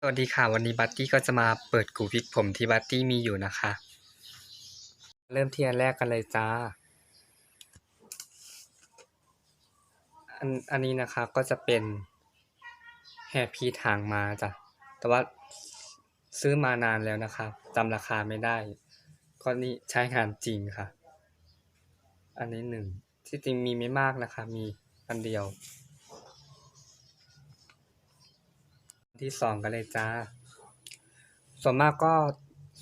สวัสดีค่ะ วันนี้บัตตี้ก็จะมาเปิดกูวิกผมที่บัตตี้มีอยู่นะคะ เริ่มที่อันแรกกันเลยจ้า อันอันนี้นะคะก็จะเป็นแฮร์พีทางมาจ้ะ แต่ว่าซื้อมานานแล้วนะคะจำราคาไม่ได้ ก็นี่ใช้งานจริงค่ะ อันนี้หนึ่งที่จริงมีไม่มากนะคะ มีอันเดียว ที่สองกันเลยจ้า ส่วนมากก็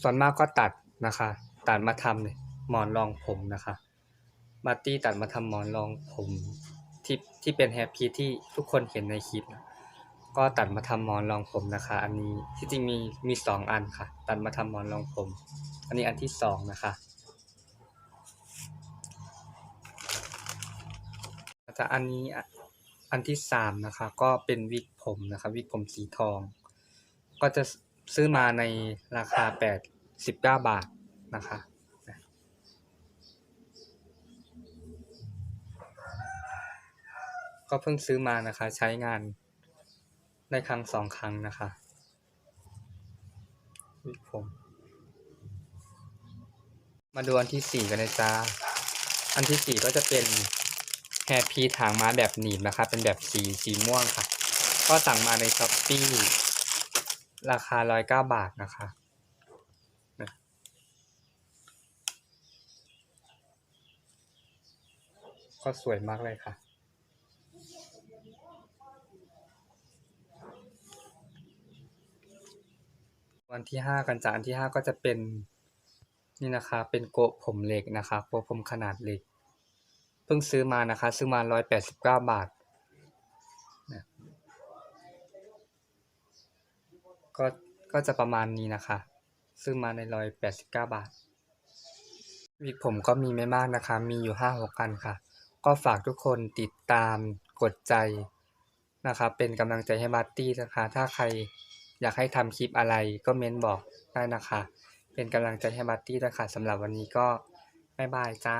ส่วนมากก็ตัดนะคะ ตัดมาทำเนี่ยหมอนรองผมนะคะมาตี้ตัดมาทำหมอนรองผมที่ที่เป็นแฮปปี้ที่ทุกคนเห็นในคลิปนะก็ตัดมาทำหมอนรองผมนะคะ อันนี้ที่จริงมีมีสองอันค่ะ ตัดมาทำหมอนรองผม อันนี้อันที่สองนะคะแต่อันนี้ อันที่สามนะคะก็เป็นวิกผมนะคะวิกผมสีทอง ก็จะซื้อมาในราคาแปดสิบเก้าบาทนะคะก็เพิ่งซื้อมานะคะใช้งานได้ครั้งสองครั้งนะคะวิกผม มาดูอันที่สี่กันเลยจ้าอันที่สี่ก็จะเป็น แฮร์พีถางม้าแบบหนีบนะคะเป็นแบบสีสีม่วงค่ะ ก็สั่งมาในช้อปปี้ราคาร้อยเก้าบาทนะคะนะก็สวยมากเลยค่ะ วันที่ห้ากันจ้ะอันที่ห้าก็จะเป็นนี่นะคะ เป็นโกะผมเหล็กนะคะโกะผมขนาดเหล็ก เพิ่งซื้อมานะคะ ซื้อมาร้อยแปดสิบเก้าบาทนะก็ก็จะประมาณนี้นะคะ ซื้อมาในร้อยแปดสิบเก้าบาทวิกผมก็มีไม่มากนะคะ มีอยู่ห้าหกอันค่ะ ก็ฝากทุกคนติดตามกดใจนะคะเป็นกำลังใจให้บัตตี้นะคะ ถ้าใครอยากให้ทำคลิปอะไรก็เม้นบอกได้นะคะ เป็นกำลังใจให้บัตตี้นะคะสำหรับวันนี้ก็ บ๊ายบายจ้า